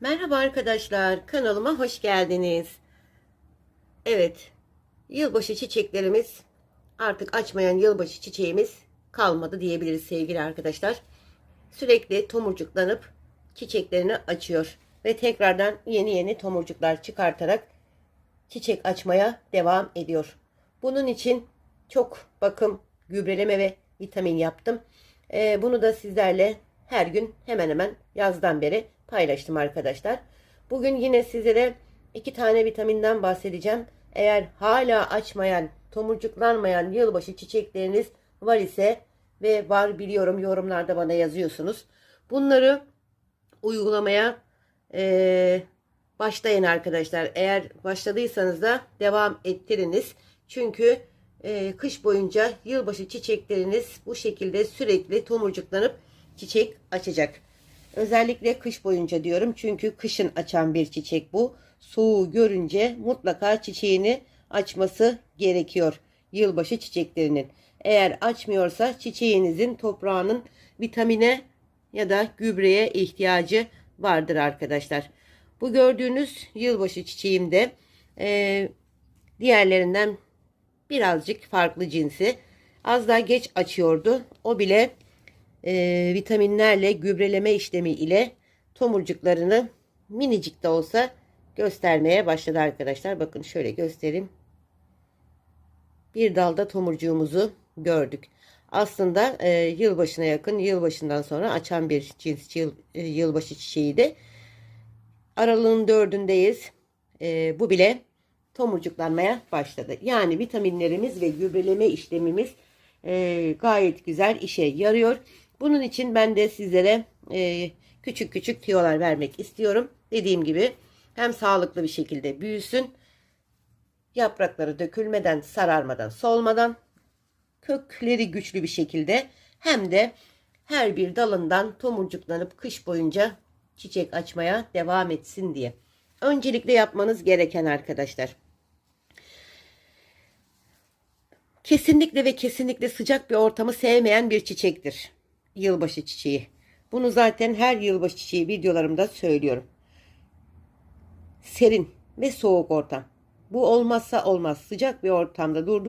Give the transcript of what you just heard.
Merhaba arkadaşlar, kanalıma hoş geldiniz. Evet, yılbaşı çiçeklerimiz artık açmayan yılbaşı çiçeğimiz kalmadı diyebiliriz sevgili arkadaşlar. Sürekli tomurcuklanıp çiçeklerini açıyor ve tekrardan yeni yeni tomurcuklar çıkartarak çiçek açmaya devam ediyor. Bunun için çok bakım, gübreleme ve vitamin yaptım. Ee, bunu da sizlerle her gün hemen hemen yazdan beri paylaştım arkadaşlar. Bugün yine sizlere iki tane vitaminden bahsedeceğim. Eğer hala açmayan, tomurcuklanmayan yılbaşı çiçekleriniz var ise ve var biliyorum yorumlarda bana yazıyorsunuz. Bunları uygulamaya eee, başlayın arkadaşlar. Eğer başladıysanız da devam ettiriniz. Çünkü eee, kış boyunca yılbaşı çiçekleriniz bu şekilde sürekli tomurcuklanıp çiçek açacak. Özellikle kış boyunca diyorum çünkü kışın açan bir çiçek bu. Soğuğu görünce mutlaka çiçeğini açması gerekiyor. Yılbaşı çiçeklerinin. Eğer açmıyorsa çiçeğinizin toprağının vitamine ya da gübreye ihtiyacı vardır arkadaşlar. Bu gördüğünüz yılbaşı çiçeğimde eee diğerlerinden birazcık farklı cinsi. Az daha geç açıyordu. O bile e, vitaminlerle gübreleme işlemi ile tomurcuklarını minicik de olsa göstermeye başladı arkadaşlar. Bakın şöyle göstereyim. Bir dalda tomurcuğumuzu gördük. Aslında e, yılbaşına yakın, yılbaşından sonra açan bir cins yıl, e, yılbaşı çiçeği de. Aralığın dördündeyiz. E, bu bile tomurcuklanmaya başladı. Yani vitaminlerimiz ve gübreleme işlemimiz e, gayet güzel işe yarıyor. Bunun için ben de sizlere e, küçük küçük tiyolar vermek istiyorum. Dediğim gibi hem sağlıklı bir şekilde büyüsün, yaprakları dökülmeden, sararmadan, solmadan, kökleri güçlü bir şekilde hem de her bir dalından tomurcuklanıp kış boyunca çiçek açmaya devam etsin diye. Öncelikle yapmanız gereken arkadaşlar. Kesinlikle ve kesinlikle sıcak bir ortamı sevmeyen bir çiçektir. Yılbaşı çiçeği. Bunu zaten her yılbaşı çiçeği videolarımda söylüyorum. Serin ve soğuk ortam. Bu olmazsa olmaz. Sıcak bir ortamda durdu